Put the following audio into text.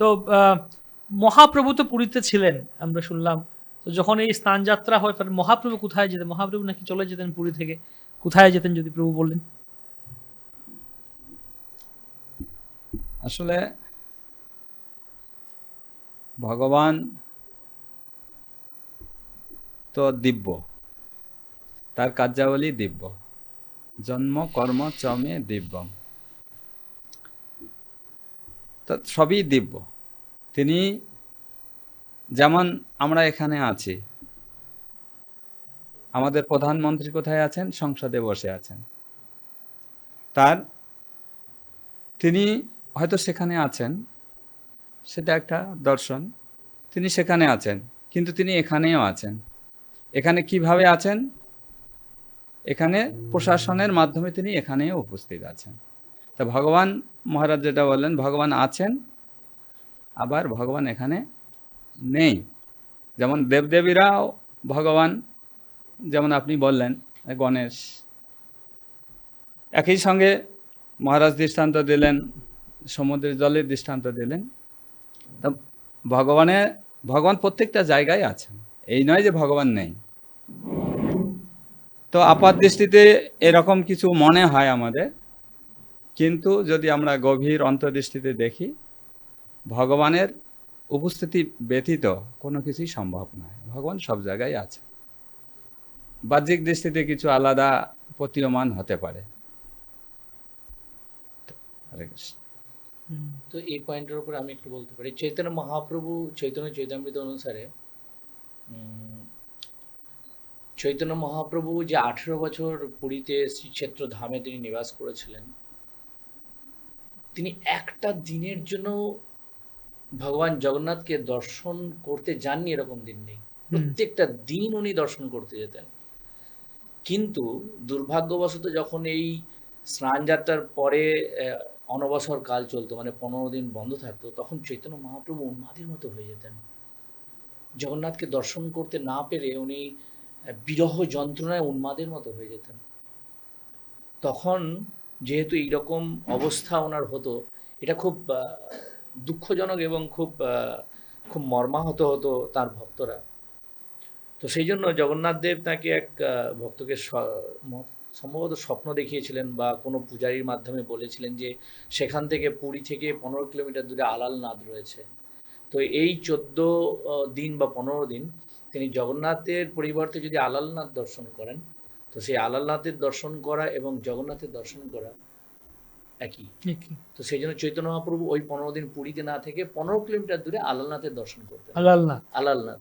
তো মহাপ্রভু তো পুরীতে ছিলেন, আমরা শুনলাম। তো যখন এই স্নান যাত্রা হয়, তাহলে মহাপ্রভু কোথায় যেতেন? মহাপ্রভু নাকি চলে যেতেন পুরী থেকে? কোথায় যেতেন যদি প্রভু বললেন? আসলে ভগবান তো দিব্য। তার কার্যাবলী দিব্য। জন্ম, কর্ম, চমে দিব্যম। তা সবই দিব্য। তিনি যেমন আমরা এখানে আছি, আমাদের প্রধানমন্ত্রী কোথায় আছেন? সংসদে বসে আছেন। তার তিনি হয়তো সেখানে আছেন, সেটা একটা দর্শন। তিনি সেখানে আছেন, কিন্তু তিনি এখানেও আছেন। এখানে কীভাবে আছেন? এখানে প্রশাসনের মাধ্যমে তিনি এখানেও উপস্থিত আছেন। তা ভগবান মহারাজ যেটা বললেন, ভগবান আছেন আবার ভগবান এখানে নেই। যেমন দেবদেবীরাও ভগবান, যেমন আপনি বললেন, গণেশ। একই সঙ্গে মহারাজ দৃষ্টান্ত দিলেন, সমুদ্রের জলের দৃষ্টান্ত দিলেন। তা ভগবানের ভগবান প্রত্যেকটা জায়গায় আছেন। এই নয় যে ভগবান নেই। তো আপাত দৃষ্টিতে এরকম কিছু মনে হয় আমাদের। কিন্তু যদি আমরা গভীর অন্তর্দৃষ্টিতে দেখি ভগবানের উপস্থিতি ব্যতীত কোনো কিছুই সম্ভব নয়। ভগবান সব জায়গায় আছে। বাহ্যিক দৃষ্টিতে কিছু আলাদা প্রতীয়মান হতে পারে। তো এই পয়েন্টের উপর আমি একটু বলতে পারি, চৈতন্য মহাপ্রভু চৈতন্য চৈতামৃত অনুসারে চৈতন্য মহাপ্রভু যে আঠেরো বছর পুরীতে শ্রীক্ষেত্র ধামে তিনি নিবাস করেছিলেন, তিনি একটা দিনের জন্য ভগবান জগন্নাথকে দর্শন করতে যাননি এরকম দিন নেই। প্রত্যেকটা দিন উনি দর্শন করতে যেতেন। কিন্তু দুর্ভাগ্যবশত যখন এই স্নান যাত্রার পরে অনবসর কাল চলতো মানে পনেরো দিন বন্ধ থাকতো তখন চৈতন্য মহাপ্রভু উন্মাদের মতো হয়ে যেতেন। জগন্নাথকে দর্শন করতে না পেরে উনি বিরহ যন্ত্রণায় উন্মাদের মতো হয়ে যেতেন। তখন যেহেতু এইরকম অবস্থা ওনার হতো এটা খুব দুঃখজনক এবং খুব খুব মর্মাহত হতো তার ভক্তরা। তো সেই জন্য জগন্নাথ দেব তাকে এক ভক্তকে সম্ভবত স্বপ্ন দেখিয়েছিলেন বা কোনো পূজারীর মাধ্যমে বলেছিলেন যে সেখান থেকে পুরী থেকে পনেরো কিলোমিটার দূরে আলালনাথ রয়েছে। তো এই চোদ্দ দিন বা পনেরো দিন তিনি জগন্নাথের পরিবর্তে যদি আলালনাথ দর্শন করেন, তো সেই আলালনাথের দর্শন করা এবং জগন্নাথের দর্শন করা একই। তো সেই জন্য চৈতন্য মহাপ্রভু ওই পনেরো দিন পুরীতে না থেকে পনেরো কিলোমিটার দূরে আলালনাথের দর্শন করতেন আলালনাথ। আলালনাথ।